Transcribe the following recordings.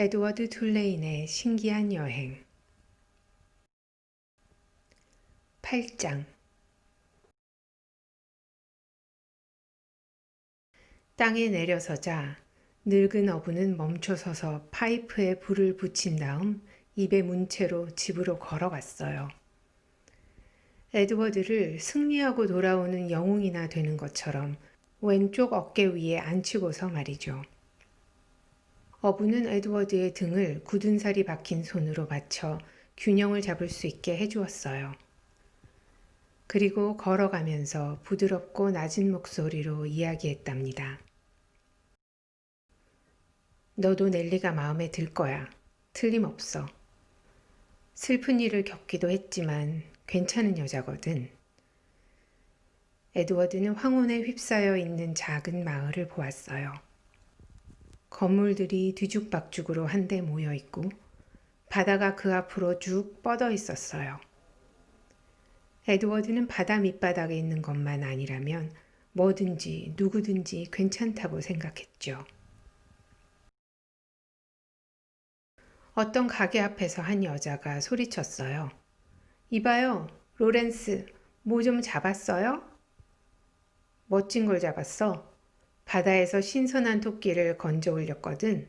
에드워드 툴레인의 신기한 여행 8장 땅에 내려서자 늙은 어부는 멈춰서서 파이프에 불을 붙인 다음 입에 문 채로 집으로 걸어갔어요. 에드워드를 승리하고 돌아오는 영웅이나 되는 것처럼 왼쪽 어깨 위에 앉히고서 말이죠. 어부는 에드워드의 등을 굳은 살이 박힌 손으로 받쳐 균형을 잡을 수 있게 해주었어요. 그리고 걸어가면서 부드럽고 낮은 목소리로 이야기했답니다. 너도 넬리가 마음에 들 거야. 틀림없어. 슬픈 일을 겪기도 했지만 괜찮은 여자거든. 에드워드는 황혼에 휩싸여 있는 작은 마을을 보았어요. 건물들이 뒤죽박죽으로 한데 모여 있고 바다가 그 앞으로 쭉 뻗어 있었어요. 에드워드는 바다 밑바닥에 있는 것만 아니라면 뭐든지 누구든지 괜찮다고 생각했죠. 어떤 가게 앞에서 한 여자가 소리쳤어요. 이봐요, 로렌스, 뭐 좀 잡았어요? 멋진 걸 잡았어. 바다에서 신선한 토끼를 건져 올렸거든.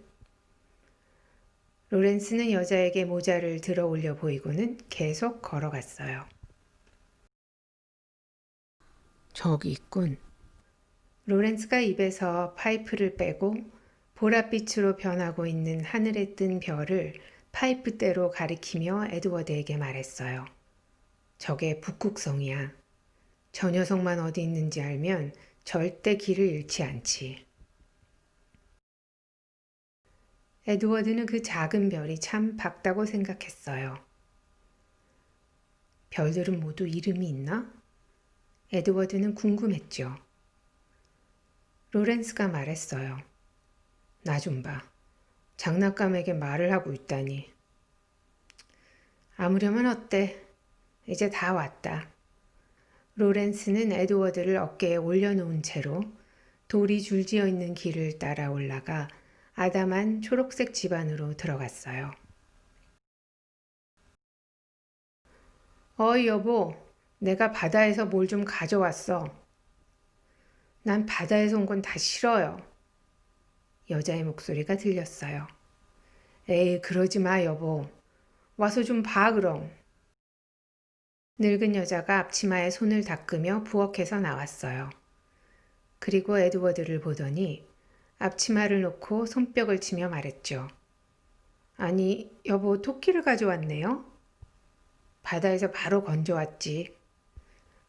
로렌스는 여자에게 모자를 들어 올려 보이고는 계속 걸어갔어요. 저기 있군. 로렌스가 입에서 파이프를 빼고 보랏빛으로 변하고 있는 하늘에 뜬 별을 파이프대로 가리키며 에드워드에게 말했어요. 저게 북극성이야. 저 녀석만 어디 있는지 알면 절대 길을 잃지 않지. 에드워드는 그 작은 별이 참 밝다고 생각했어요. 별들은 모두 이름이 있나? 에드워드는 궁금했죠. 로렌스가 말했어요. 나 좀 봐. 장난감에게 말을 하고 있다니. 아무렴은 어때? 이제 다 왔다. 로렌스는 에드워드를 어깨에 올려놓은 채로 돌이 줄지어 있는 길을 따라 올라가 아담한 초록색 집 안으로 들어갔어요. 어이 여보, 내가 바다에서 뭘 좀 가져왔어. 난 바다에서 온 건 다 싫어요. 여자의 목소리가 들렸어요. 에이, 그러지 마, 여보. 와서 좀 봐, 그럼. 늙은 여자가 앞치마에 손을 닦으며 부엌에서 나왔어요. 그리고 에드워드를 보더니 앞치마를 놓고 손뼉을 치며 말했죠. 아니, 여보, 토끼를 가져왔네요? 바다에서 바로 건져왔지.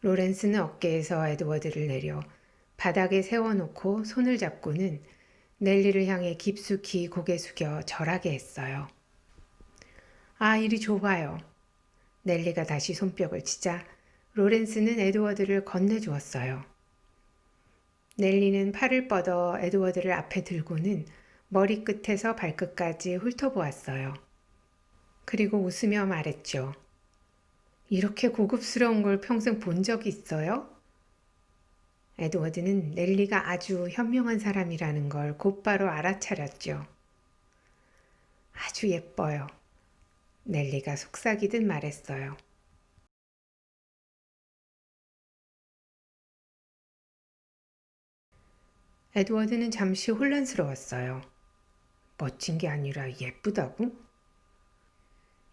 로렌스는 어깨에서 에드워드를 내려 바닥에 세워놓고 손을 잡고는 넬리를 향해 깊숙이 고개 숙여 절하게 했어요. 아, 이리 좋아요. 넬리가 다시 손뼉을 치자 로렌스는 에드워드를 건네주었어요. 넬리는 팔을 뻗어 에드워드를 앞에 들고는 머리끝에서 발끝까지 훑어보았어요. 그리고 웃으며 말했죠. 이렇게 고급스러운 걸 평생 본 적이 있어요? 에드워드는 넬리가 아주 현명한 사람이라는 걸 곧바로 알아차렸죠. 아주 예뻐요. 넬리가 속삭이듯 말했어요. 에드워드는 잠시 혼란스러웠어요. 멋진 게 아니라 예쁘다고?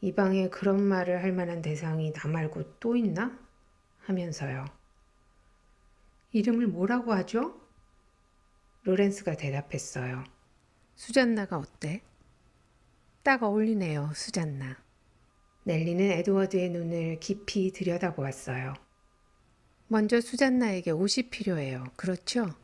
이 방에 그런 말을 할 만한 대상이 나 말고 또 있나? 하면서요. 이름을 뭐라고 하죠? 로렌스가 대답했어요. 수잔나가 어때? 딱 어울리네요, 수잔나. 넬리는 에드워드의 눈을 깊이 들여다보았어요. 먼저 수잔나에게 옷이 필요해요. 그렇죠?